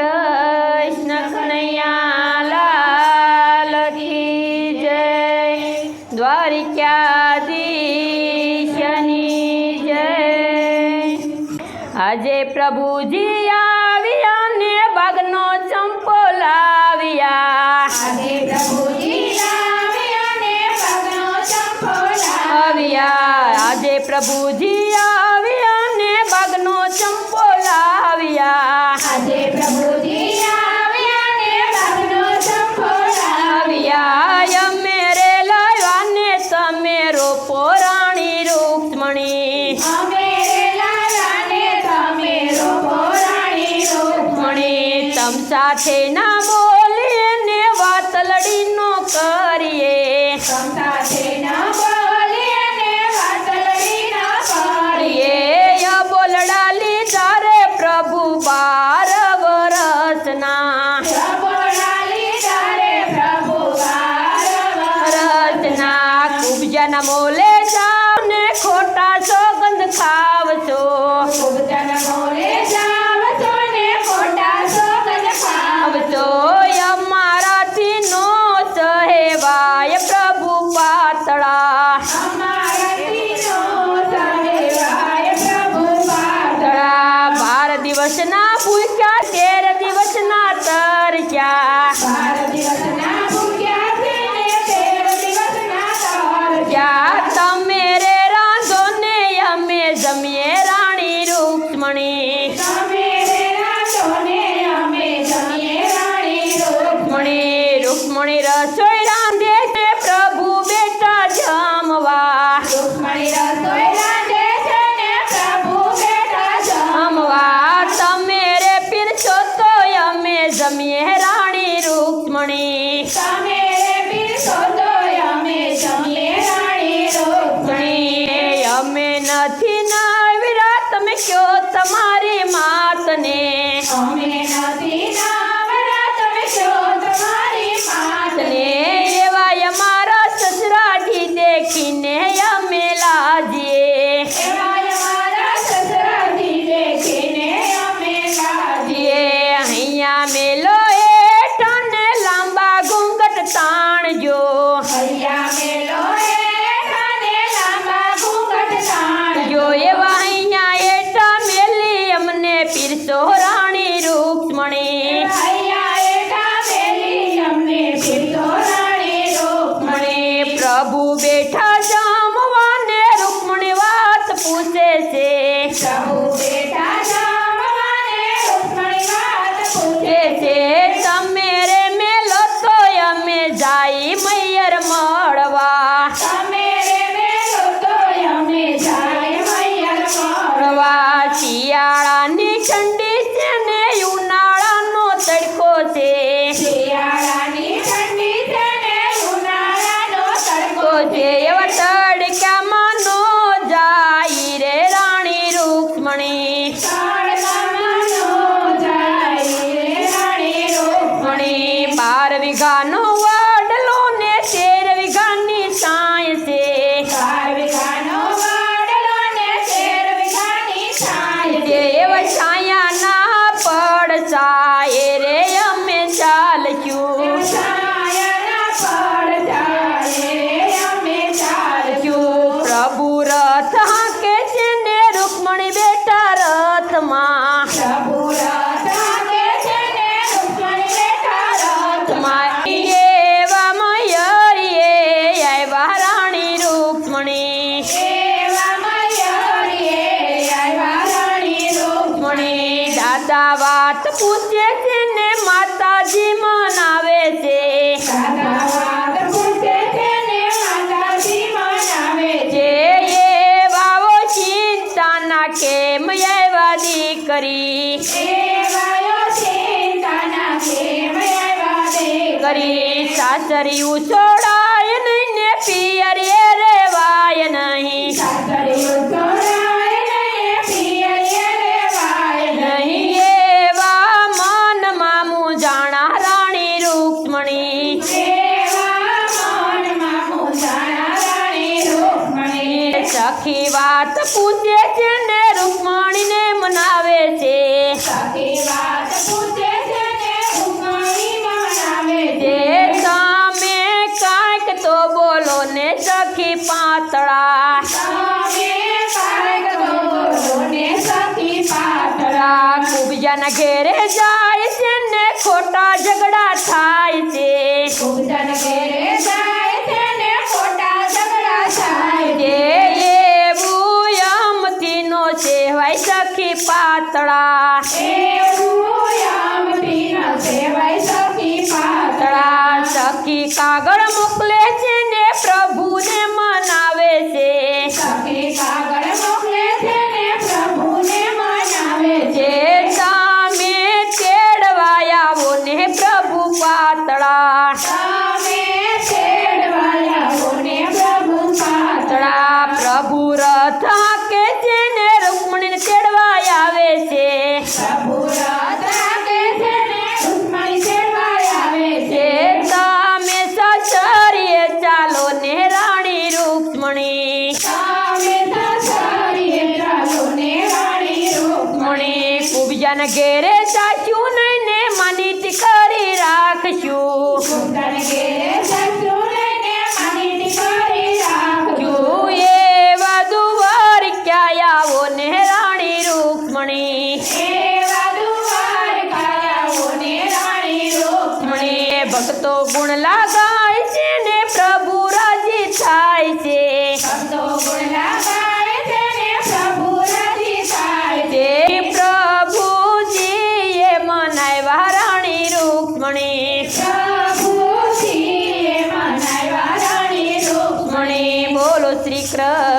કૃષ્ણ કનૈયા લાલ કી જય. દ્વારિકાધીશની જય. આજે પ્રભુજી આવ્યા ને બાગનો ચંપો લાવ્યા. આજે પ્રભુજી આવ્યા. સાથે ના બોલીએ ને વાત લડી નો કરીએ. સાથે ના બોલીએ ને બોલે જા રાખ્યો તમારી માતને? અમે નથી બાબુ બેઠા દેવ છાયાના પડછાયે રે અમે ચાલ્યું. પ્રભુ રથ હાકે છે ને રૂકમણી બેટા રથમાં. એવા મયરીએ આવ્યા રાણી રૂકમણી. દાદા વાત પૂછે છે ને માતાજી મનાવે છે. કેમ આવ્યા દીકરી કરી. સાસરી ઉછોડાય નહીં ને પિયરે રેવાય નહીં. રૂકમણી સખી વાત પૂછે છે ને રૂકમણીને મનાવે છે. સખી વાત ઘેરે જાય છે ને ખોટા ઝઘડા થાય છે. ઘેરે જાય છે ને ખોટા ઝઘડા થાય કે એવું અમથી નો સેવાય સખી પાતળા. એવું આમથી ન સેવાય સખી પાતળા પાતળા. સખી કાગળ મોકલે છે ને પ્રભુને મનાવે છે. કુબજાને ઘેરે સાચું નહીં ને માનીત કરી રાખશું. એવા દુવાર ક્યાં આવો ને રાણી રૂકમણી? ભક્તો ગુણ લાગાય છે ને પ્રભુ રાજી થાય છે. ભક્તો ગુણ લગાવે Instagram.